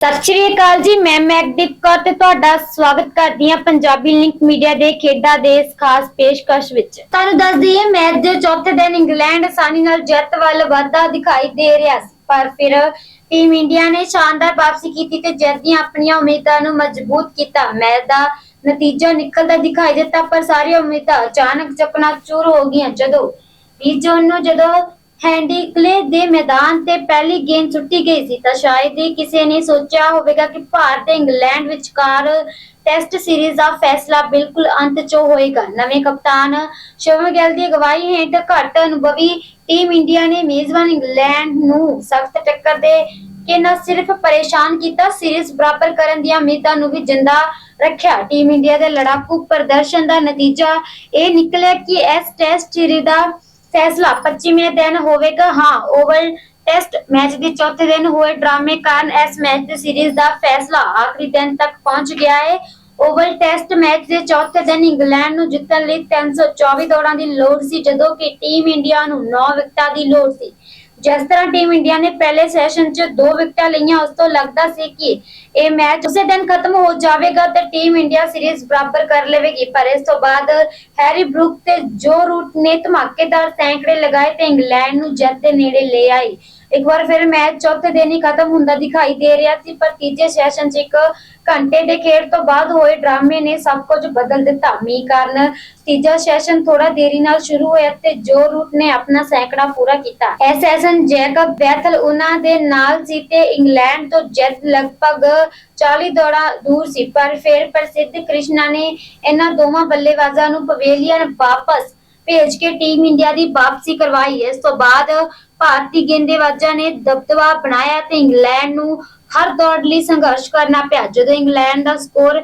ਸਤਿ ਸ਼੍ਰੀ ਅਕਾਲ ਜੀ, ਮੈਂ ਮੈਗਦੀਪ ਕੌਰ ਤੇ ਤੁਹਾਡਾ ਸਵਾਗਤ ਕਰਦੀ ਹਾਂ ਪੰਜਾਬੀ ਲਿੰਕ ਮੀਡੀਆ ਦੇ ਖੇਡਾਂ ਦੇ ਇਸ ਖਾਸ ਪੇਸ਼ਕਸ਼ ਵਿੱਚ। ਤੁਹਾਨੂੰ ਦੱਸ ਦਈਏ, ਮੈਚ ਦੇ ਚੌਥੇ ਦਿਨ ਇੰਗਲੈਂਡ ਆਸਾਨੀ ਨਾਲ ਜਿੱਤ ਵੱਲ ਵਧਦਾ ਦਿਖਾਈ ਦੇ ਰਿਹਾ ਸੀ, ਪਰ ਫਿਰ ਟੀਮ ਇੰਡੀਆ ਨੇ ਸ਼ਾਨਦਾਰ ਵਾਪਸੀ ਕੀਤੀ ਤੇ ਜਿੱਤ ਦੀਆਂ ਆਪਣੀਆਂ ਉਮੀਦਾਂ ਨੂੰ ਮਜ਼ਬੂਤ ਕੀਤਾ। ਮੈਚ ਦਾ ਨਤੀਜਾ ਨਿਕਲਦਾ ਦਿਖਾਈ ਦਿੱਤਾ, ਪਰ ਸਾਰੀਆਂ ਉਮੀਦਾਂ ਅਚਾਨਕ ਚਕਨਾਚੂਰ ਹੋ ਗਈਆਂ ਜਦੋਂ 20 ਜੂਨ ਨੂੰ ਜਦੋਂ ਹੈਂਡੀਕਲੇ ਦੇ ਮੈਦਾਨ ਤੇ ਪਹਿਲੀ ਗੇਂਦ ਸੁੱਟੀ ਗਈ ਸੀ। ਤਾਂ ਸ਼ਾਇਦ ਹੀ ਕਿਸੇ ਨੇ ਸੋਚਿਆ ਹੋਵੇਗਾ ਕਿ ਭਾਰਤ ਤੇ ਇੰਗਲੈਂਡ ਵਿਚਕਾਰ ਟੈਸਟ ਸੀਰੀਜ਼ ਦਾ ਫੈਸਲਾ ਬਿਲਕੁਲ ਅੰਤ 'ਚ ਹੋਏਗਾ। ਨਵੇਂ ਕਪਤਾਨ ਸ਼ਿਵਮ ਗਿੱਲ ਦੀ ਅਗਵਾਈ ਹੇਠ ਘੱਟ ਅਨੁਭਵੀ ਟੀਮ ਇੰਡੀਆ ਨੇ ਮੇਜ਼ਬਾਨ ਇੰਗਲੈਂਡ ਨੂੰ ਸਖਤ ਟੱਕਰ ਦੇ ਕੇ ਨਾ ਸਿਰਫ ਪਰੇਸ਼ਾਨ ਕੀਤਾ, ਸੀਰੀਜ਼ ਬਰਾਬਰ ਕਰਨ ਦੀਆਂ ਉਮੀਦਾਂ ਨੂੰ ਵੀ ਜਿੰਦਾ ਰੱਖਿਆ। ਟੀਮ ਇੰਡੀਆ ਦੇ ਲੜਾਕੂ ਪ੍ਰਦਰਸ਼ਨ ਦਾ ਨਤੀਜਾ ਇਹ ਨਿਕਲਿਆ ਕਿ ਇਸ ਟੈਸਟ ਸੀਰੀਜ਼ ਦਾ ਫੈਸਲਾ 25ਵੇਂ ਦਿਨ ਹੋਵੇਗਾ। ਹਾਂ, ਓਵਲ ਟੈਸਟ ਮੈਚ ਦੇ ਚੌਥੇ ਦਿਨ ਹੋਏ ਡਰਾਮੇ ਕਾਰਨ ਇਸ ਮੈਚ ਦੀ ਸੀਰੀਜ਼ ਦਾ ਫੈਸਲਾ ਆਖਰੀ ਦਿਨ ਤੱਕ ਪਹੁੰਚ ਗਿਆ ਹੈ ਓਵਲ ਟੈਸਟ ਮੈਚ ਦੇ ਚੌਥੇ ਦਿਨ ਇੰਗਲੈਂਡ ਨੂੰ ਜਿੱਤਣ ਲਈ 324 ਦੌੜਾਂ ਦੀ ਲੋੜ ਸੀ, ਜਦੋਂ ਕਿ ਟੀਮ ਇੰਡੀਆ ਨੂੰ 9 ਵਿਕਟਾਂ ਦੀ ਲੋੜ ਸੀ। ਜਿਸ ਤਰ੍ਹਾਂ ਟੀਮ ਇੰਡੀਆ ਨੇ ਪਹਿਲੇ ਸੈਸ਼ਨ 'ਚ ਦੋ ਵਿਕਟਾਂ ਲਈਆਂ, ਉਸ ਤੋਂ ਲੱਗਦਾ ਸੀ ਕਿ ਇਹ ਮੈਚ ਉਸੇ ਦਿਨ ਖਤਮ ਹੋ ਜਾਵੇਗਾ ਤੇ ਟੀਮ ਇੰਡੀਆ ਸੀਰੀਜ਼ ਬਰਾਬਰ ਕਰ ਲਵੇਗੀ। ਪਰ ਇਸ ਤੋਂ ਬਾਅਦ ਹੈਰੀ ਬਰੁਕ ਤੇ ਜੋ ਰੂਟ ਨੇ ਧਮਾਕੇਦਾਰ ਸੈਂਕੜੇ ਲਗਾਏ ਤੇ ਇੰਗਲੈਂਡ ਨੂੰ ਜਿੱਤ ਦੇ ਨੇੜੇ ਲੈ ਆਈ ਇੱਕ ਵਾਰ ਫਿਰ ਮੈਚ ਚੌਥੇ ਦਿਨ ਹੀ ਖਤਮ ਹੁੰਦਾ ਦਿਖਾਈ ਦੇ ਰਿਹਾ ਸੀ, ਪਰ ਤੀਜੇ ਸੈਸ਼ਨ 'ਚ ਇੱਕ ਘੰਟੇ ਦੇ ਖੇਡ ਤੋਂ ਬਾਅਦ ਹੋਏ ਡਰਾਮੇ ਨੇ ਸਭ ਕੁਝ ਬਦਲ ਦਿੱਤਾ। ਮੀ ਕਾਰਨ ਤੀਜਾ ਸੈਸ਼ਨ ਥੋੜਾ ਦੇਰੀ ਨਾਲ ਸ਼ੁਰੂ ਹੋਇਆ ਤੇ ਜੋ ਰੂਟ ਨੇ ਆਪਣਾ ਸੈਂਕੜਾ ਪੂਰਾ ਕੀਤਾ। ਇਹ ਸੈਸ਼ਨ ਜੈਕਬ ਬੈਥਲ ਉਹਨਾਂ ਦੇ ਨਾਲ ਸੀ ਤੇ ਇੰਗਲੈਂਡ ਤੋਂ ਜਿੱਤ ਲਗਭਗ 40 ਦੌੜਾਂ ਦੂਰ ਸੀ, ਪਰ ਫਿਰ ਪ੍ਰਸਿੱਧ ਕ੍ਰਿਸ਼ਨਾ ਨੇ ਇਹਨਾਂ ਦੋਵਾਂ ਬੱਲੇਬਾਜ਼ਾਂ ਨੂੰ ਪਵੇਲੀਅਨ ਵਾਪਸ ਭੇਜ ਕੇ ਟੀਮ ਇੰਡੀਆ ਦੀ ਵਾਪਸੀ ਕਰਵਾਈ। ਇਸ ਤੋਂ ਬਾਅਦ ਭਾਰਤੀ ਗੇਂਦੇਬਾਜ਼ਾਂ ਨੇ ਦਬਦਬਾ ਬਣਾਇਆ ਤੇ ਇੰਗਲੈਂਡ ਨੂੰ ਹਰ ਦੌੜ ਲਈ ਸੰਘਰਸ਼ ਕਰਨਾ ਪਿਆ। ਜਦੋਂ ਇੰਗਲੈਂਡ ਦਾ ਸਕੋਰ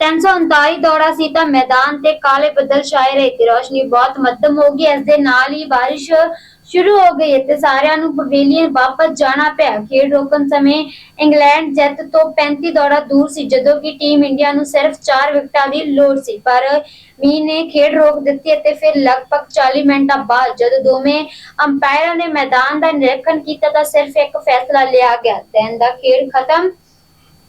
339 ਦੌੜਾ ਸੀ ਤਾਂ ਮੈਦਾਨ ਤੇ ਕਾਲੇ ਬੱਦਲ ਛਾਏ ਰਹੇ ਤੇ ਰੋਸ਼ਨੀ ਬਹੁਤ ਮੱਧਮ ਹੋ ਗਈ। ਇਸ ਦੇ ਨਾਲ ਹੀ ਬਾਰਿਸ਼ ਸ਼ੁਰੂ ਹੋ ਗਈ ਤੇ ਸਾਰਿਆਂ ਨੂੰ ਪਵੇਲੀਅਨ ਵਾਪਸ ਜਾਣਾ ਪਿਆ। ਖੇਡ ਰੋਕਣ ਸਮੇਂ ਇੰਗਲੈਂਡ ਜਿੱਤ ਤੋਂ 35 ਦੌੜਾ ਦੂਰ ਸੀ, ਜਦੋਂ ਕਿ ਟੀਮ ਇੰਡੀਆ ਨੂੰ ਸਿਰਫ 4 ਵਿਕਟਾਂ ਦੀ ਲੋੜ ਸੀ। ਪਰ ਮੀਂਹ ਨੇ ਖੇਡ ਰੋਕ ਦਿੱਤੀ ਅਤੇ ਫਿਰ ਲਗਭਗ 40 ਮਿੰਟਾਂ ਬਾਅਦ ਜਦੋਂ ਦੋਵੇਂ ਅੰਪਾਇਰਾਂ ਨੇ ਮੈਦਾਨ ਦਾ ਨਿਰੀਖਣ ਕੀਤਾ ਤਾਂ ਸਿਰਫ ਇੱਕ ਫੈਸਲਾ ਲਿਆ ਗਿਆ। ਦਿਨ ਦਾ ਖੇਡ ਖਤਮ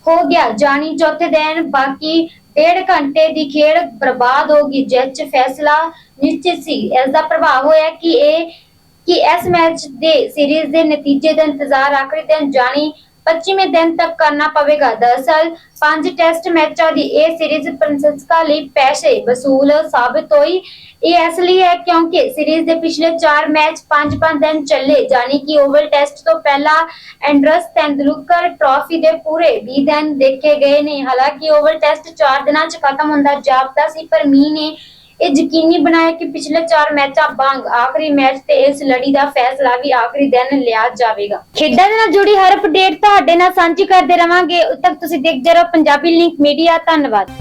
ਹੋ ਗਿਆ। ਜਾਨੀ ਚੌਥੇ ਦਿਨ, ਬਾਕੀ ਡੇਢ ਘੰਟੇ ਦੀ ਖੇਡ ਬਰਬਾਦ ਹੋ ਗਈ, ਜਿਸ 'ਚ ਫੈਸਲਾ ਨਿਸ਼ਚਿਤ ਸੀ। ਇਸ ਦਾ ਪ੍ਰਭਾਵ ਹੋਇਆ ਕਿ ਇਹ, ਕਿ ਇਸ ਮੈਚ ਦੇ ਸੀਰੀਜ਼ ਦੇ ਨਤੀਜੇ ਦਾ ਇੰਤਜ਼ਾਰ ਆਖਰੀ ਦਿਨ ਜਾਨੀ 25ਵੇਂ ਦਿਨ ਤੱਕ ਕਰਨਾ ਪਵੇਗਾ। ਦਰਅਸਲ, ਪੰਜ ਟੈਸਟ ਮੈਚਾਂ ਦੀ ਇਹ ਸੀਰੀਜ਼ ਫ੍ਰਾਂਸਿਸਕਾ ਲਈ ਪੈਸੇ ਵਸੂਲ ਸਾਬਤ ਹੋਈ। ਇਹ ਇਸ ਲਈ ਹੈ ਕਿਉਂਕਿ ਸੀਰੀਜ਼ ਦੇ ਪਿਛਲੇ 4 ਮੈਚ 5-5 ਦਿਨ ਚੱਲੇ ਜਾਨੀ ਕਿ ਓਵਲ ਟੈਸਟ ਤੋਂ ਪਹਿਲਾਂ ਐਂਡਰਸ ਤੈਂਦੁਲਕਰ ਟਰਾਫੀ ਦੇ ਪੂਰੇ 20 ਦਿਨ ਦੇਖੇ ਗਏ ਨੇ। ਹਾਲਾਂਕਿ ਓਵਲ ਟੈਸਟ 4 ਦਿਨਾਂ 'ਚ ਖਤਮ ਹੁੰਦਾ ਜਾਪਦਾ ਸੀ, ਪਰ ਮੀ ਨੇ ਇਹ ਯਕੀਨੀ ਬਣਾਇਆ ਕਿ ਪਿਛਲੇ 4 ਮੈਚਾਂ ਵਾਂਗ ਆਖਰੀ ਮੈਚ ਤੇ ਇਸ ਲੜੀ ਦਾ ਫੈਸਲਾ ਵੀ ਆਖਰੀ ਦਿਨ ਲਿਆ ਜਾਵੇਗਾ। ਖੇਡਾਂ ਦੇ ਨਾਲ ਜੁੜੀ ਹਰ ਅਪਡੇਟ ਤੁਹਾਡੇ ਨਾਲ ਸਾਂਝੀ ਕਰਦੇ ਰਵਾਂਗੇ। ਉਦ ਤੱਕ ਤੁਸੀਂ ਦੇਖਦੇ ਰਹੋ ਪੰਜਾਬੀ ਲਿੰਕ ਮੀਡੀਆ ਧੰਨਵਾਦ।